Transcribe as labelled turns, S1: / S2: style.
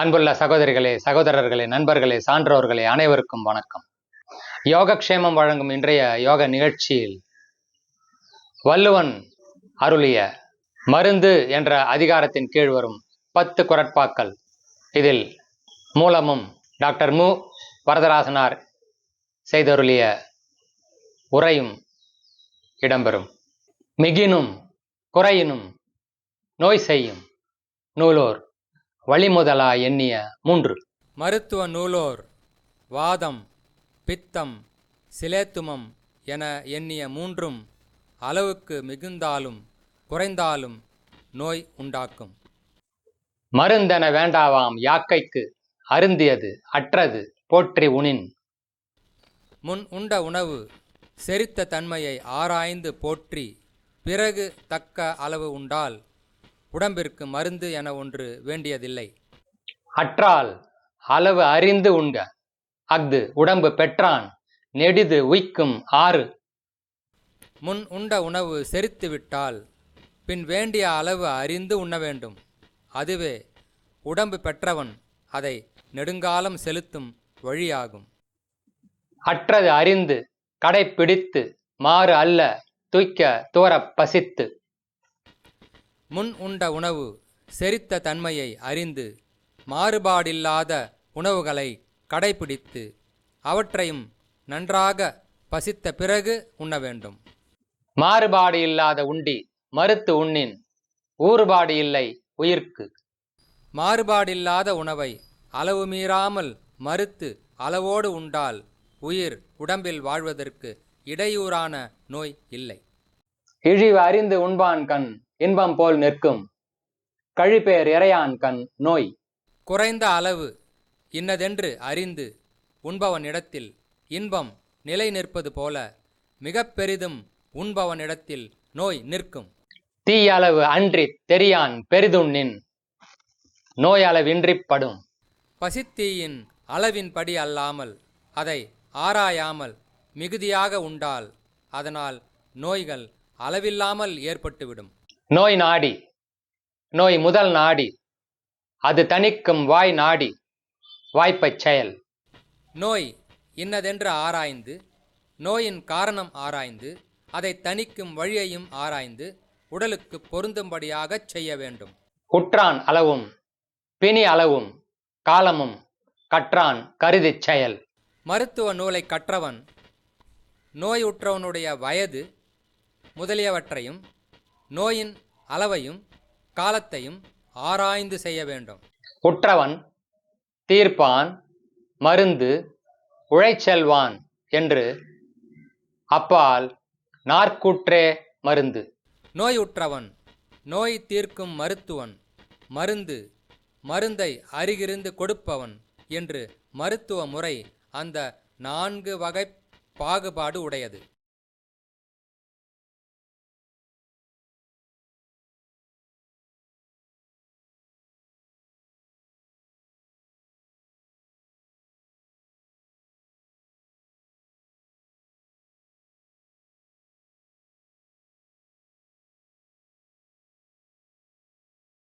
S1: அன்புள்ள சகோதரிகளே சகோதரர்களே நண்பர்களே சான்றோர்களே அனைவருக்கும் வணக்கம் யோகக்ஷேமம் வழங்கும் இன்றைய யோக நிகழ்ச்சியில் வள்ளுவன் அருளிய மருந்து என்ற அதிகாரத்தின் கீழ் வரும் பத்து குரட்பாக்கள் இதில் மூலமும் டாக்டர் மு வரதராசனார் செய்தருளிய உரையும் இடம்பெறும் மிகினும் குறையினும் நோய் செய்யும் நூலோர் வழிமுதலா எண்ணிய மூன்று மருத்துவ நூலோர் வாதம் பித்தம் சிலேத்துமம் என எண்ணிய மூன்றும் அளவுக்கு மிகுந்தாலும் குறைந்தாலும் நோய் உண்டாக்கும் மருந்தென வேண்டாவாம் யாக்கைக்கு அருந்தியது அற்றது போற்றி உணின் முன் உண்ட உணவு செரித்த தன்மையை ஆராய்ந்து போற்றி பிறகு தக்க அளவு உண்டால் உடம்பிற்கு மருந்து என ஒன்று வேண்டியதில்லை அற்றால் அளவு அறிந்து உண்க அஃது உடம்பு பெற்றான் நெடிது உய்க்கும் ஆறு முன் உண்ட உணவு செரித்துவிட்டால் பின் வேண்டிய அளவு அறிந்து உண்ண வேண்டும் அதுவே உடம்பு பெற்றவன் அதை நெடுங்காலம் செலுத்தும் வழியாகும் அற்றது அறிந்து கடைப்பிடித்து மாறு அல்ல தூய்க்க தூரப் பசித்து முன் உண்ட உணவு செரித்த தன்மையை அறிந்து மாறுபாடில்லாத உணவுகளை கடைபிடித்து அவற்றையும் நன்றாக பசித்த பிறகு உண்ண வேண்டும் மாறுபாடு இல்லாத உண்டி மறுத்து உண்ணின் ஊறுபாடு இல்லை உயிர்க்கு மாறுபாடில்லாத உணவை அளவு மீறாமல் மறுத்து அளவோடு உண்டால் உயிர் உடம்பில் வாழ்வதற்கு இடையூறான நோய் இல்லை இழிவு அறிந்து உண்பான் கண் இன்பம் போல் நிற்கும் கழிப்பேர் இறையான் கண் நோய் குறைந்த அளவு இன்னதென்று அறிந்து உண்பவனிடத்தில் இன்பம் நிலை நிற்பது போல மிக பெரிதும் உண்பவனிடத்தில் நோய் நிற்கும் தீயளவு அன்றி தெரியான் பெரிதுண்ணின் நோய் படும் பசித்தீயின் அளவின்படி அல்லாமல் அதை ஆராயாமல் மிகுதியாக உண்டால் அதனால் நோய்கள் அளவில்லாமல் ஏற்பட்டுவிடும் நோய் நாடி நோய் முதல் நாடி அது தணிக்கும் வாய் நாடி வாய்ப்பை செயல் நோய் இன்னதென்று ஆராய்ந்து நோயின் காரணம் ஆராய்ந்து அதை தணிக்கும் வழியையும் ஆராய்ந்து உடலுக்கு பொருந்தும்படியாகச் செய்ய வேண்டும் குற்றான் அளவும் பிணி அளவும் காலமும் கற்றான் கருதிச் செயல் மருத்துவ நூலை கற்றவன் நோயுற்றவனுடைய வயது முதலியவற்றையும் நோயின் அளவையும் காலத்தையும் ஆராய்ந்து செய்ய வேண்டும் குற்றவன் தீர்ப்பான் மருந்து உழைச்செல்வான் என்று அப்பால் நாற்கூற்றே மருந்து நோயுற்றவன் நோய் தீர்க்கும் மருத்துவன் மருந்து மருந்தை அருகிருந்து கொடுப்பவன் என்று மருத்துவ முறை அந்த நான்கு வகை பாகுபாடு உடையது